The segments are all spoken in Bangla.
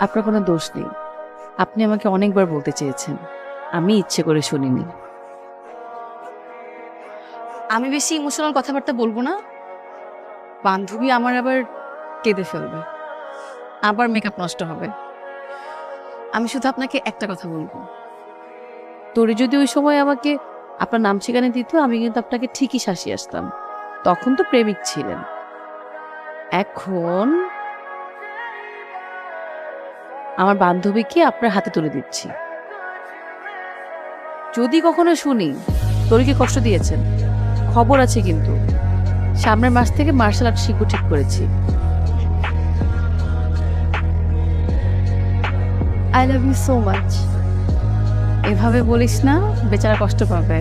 আপনার কোনো দোষ নেই। আপনি আমাকে অনেকবার বলতে চেয়েছেন। আমি ইচ্ছে করে শুনিনি। আমি বেশি ইমোশনাল কথাবার্তা বলব না। বান্ধবী আমার আবার কেঁদে ফেলবে। আবার মেকআপ নষ্ট হবে। আমি শুধু আপনাকে একটা কথা বলব। তোরে যদি ওই সময় আমাকে আপনার নাম ঠিকানা দিত, আমি কিন্তু আপনাকে ঠিকই শাসিয়ে আসতাম। তখন তো প্রেমিক ছিলেন। এখন আমার বান্ধবীকে আপনার হাতে তুলে দিচ্ছি। যদি কখনো শুনি তোরকে কষ্ট দিয়েছেন? খবর আছে কিন্তু। সামনের মাস থেকে মার্শাল আর্ট শিখব ঠিক করেছি। I love you so much এভাবে বলিস না বেচারা কষ্ট পাবে।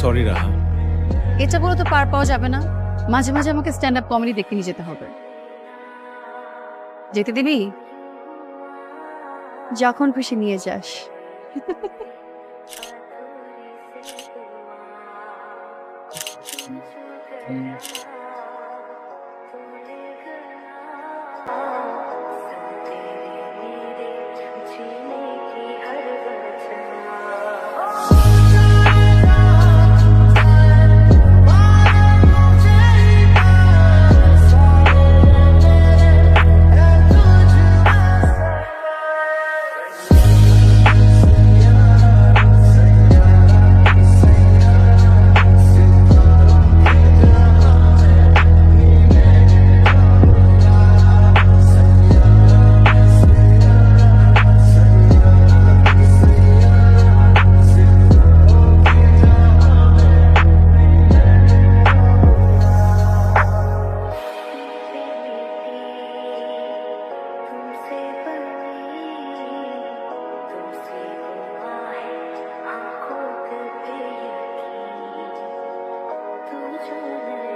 সরি রাহা। এটা বলে তো পার পাওয়া যাবে না। মাঝে মাঝে আমাকে স্ট্যান্ড আপ কমেডি দেখে নিয়ে যেতে হবে। যেতে দিবি? যখন খুশি নিয়ে যাস। Mm-hmm. to each.